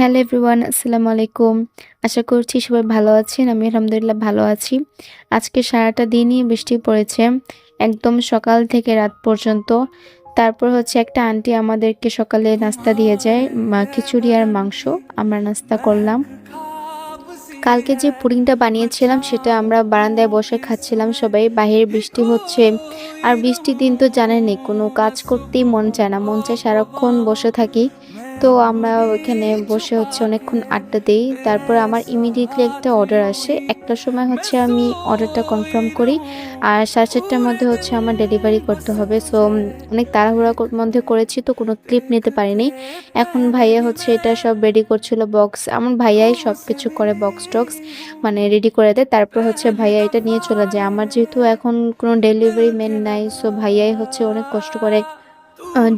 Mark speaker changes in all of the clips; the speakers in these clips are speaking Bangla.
Speaker 1: হ্যালো এভরিওয়ান, আসসালামু আলাইকুম। আশা করছি সবাই ভালো আছেন, আমি আলহামদুলিল্লাহ ভালো আছি। আজকে সারাটা দিনই বৃষ্টি পড়েছে, একদম সকাল থেকে রাত পর্যন্ত। তারপর হচ্ছে একটা আন্টি আমাদেরকে সকালে নাস্তা দিয়ে যায় খিচুড়ি আর মাংস, আমরা নাস্তা করলাম। কালকে যে পুডিংটা বানিয়েছিলাম, সেটা আমরা বারান্দায় বসে খাচ্ছিলাম সবাই, বাহিরে বৃষ্টি হচ্ছে। আর বৃষ্টির দিন তো জানেনই, কোনো কাজ করতেই মন চায় না, মন চায় সারাক্ষণ বসে থাকি। তো আমরা ওইখানে বসে হচ্ছে অনেকক্ষণ আড্ডা দিই। তারপরে আমার ইমিডিয়েটলি একটা অর্ডার আসে। একটার সময় হচ্ছে আমি অর্ডারটা কনফার্ম করি আর সাড়ে চারটার মধ্যে হচ্ছে আমার ডেলিভারি করতে হবে। সো অনেক তাড়াহুড়ার মধ্যে করেছি তো কোনো ক্লিপ নিতে পারিনি। এখন ভাইয়া হচ্ছে এটা সব রেডি করছিল বক্স আমার ভাইয়াই সব কিছু করে বক্স টক্স মানে রেডি করে দেয়। তারপর হচ্ছে ভাইয়া এটা নিয়ে চলে যায়। আমার যেহেতু এখন কোনো ডেলিভারি ম্যান নাই সো ভাইয়াই হচ্ছে অনেক কষ্ট করে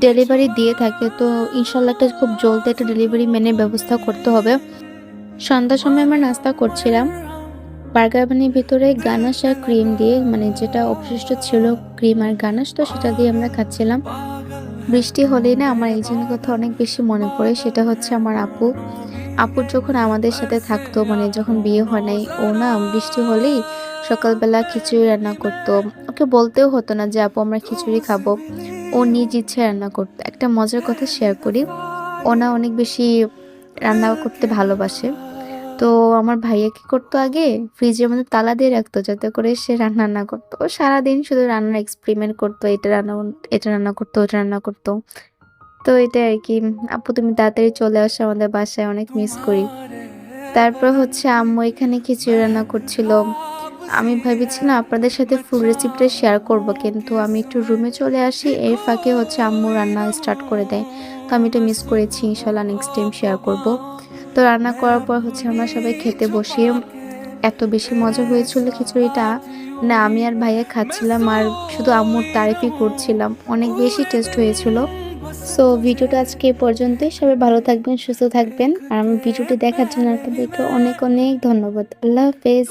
Speaker 1: ডেলিভারি দিয়ে থাকে, তো ইনশাল্লাহ একটা খুব জলদি একটা ডেলিভারি ম্যানের ব্যবস্থা করতে হবে। সন্ধ্যার সময় আমরা নাস্তা করছিলাম। বার্গার বানির ভিতরে গানাশ আর ক্রিম দিয়ে মানে যেটা অবশিষ্ট ছিল ক্রিম আর গানাশ, তো সেটা দিয়ে আমরা খাচ্ছিলাম। বৃষ্টি হলেই না আমার এই জন্য কথা অনেক বেশি মনে পড়ে, সেটা হচ্ছে আমার আপু। আপুর যখন আমাদের সাথে থাকতো মানে যখন বিয়ে হয় নাই, ও না বৃষ্টি হলেই সকালবেলা খিচুড়ি রান্না করতো। ওকে বলতেও হতো না যে, আপু, আমরা খিচুড়ি খাব। ও নিজ ইচ্ছে রান্না করতো। একটা মজার কথা শেয়ার করি। ওনা অনেক বেশি রান্না করতে ভালোবাসে। তো আমার ভাইয়া কি করতো আগে? ফ্রিজের মধ্যে তালা দিয়ে রাখতো যাতে করে সে রান্না না করতো। ও সারাদিন শুধু রান্নার এক্সপেরিমেন্ট করতো, এটা রান্না এটা রান্না করতো, ওটা রান্না করতো। তো এটা আর কি, আপু তুমি তাড়াতাড়ি চলে আসো, আমাদের বাসায় অনেক মিস করি। তারপর হচ্ছে আম্মু এখানে খিচুড়ি রান্না করছিল। আমি ভেবেছিলাম আপনাদের সাথে ফুল রেসিপিটা শেয়ার করব, কিন্তু আমি একটু রুমে চলে আসি এর ফাঁকে হচ্ছে আম্মু রান্না স্টার্ট করে দেয়। তো আমি এটা মিস করেছি ইনশাল্লাহ নেক্সট টাইম শেয়ার করব। তো রান্না করার পর হচ্ছে আমরা সবাই খেতে বসি। এত বেশি মজা হয়েছিল খিচুড়িটা। না, আমি আর ভাইয়া খাচ্ছিলাম আর শুধু আম্মুর তারিফই করছিলাম। অনেক বেশি টেস্ট হয়েছিল। সো ভিডিওটা আজকে এ পর্যন্তই। সবাই ভালো থাকবেন, সুস্থ থাকবেন। আর আমি ভিডিওটি দেখার জন্য আপনাদেরকে অনেক অনেক ধন্যবাদ। আল্লাহ হাফেজ।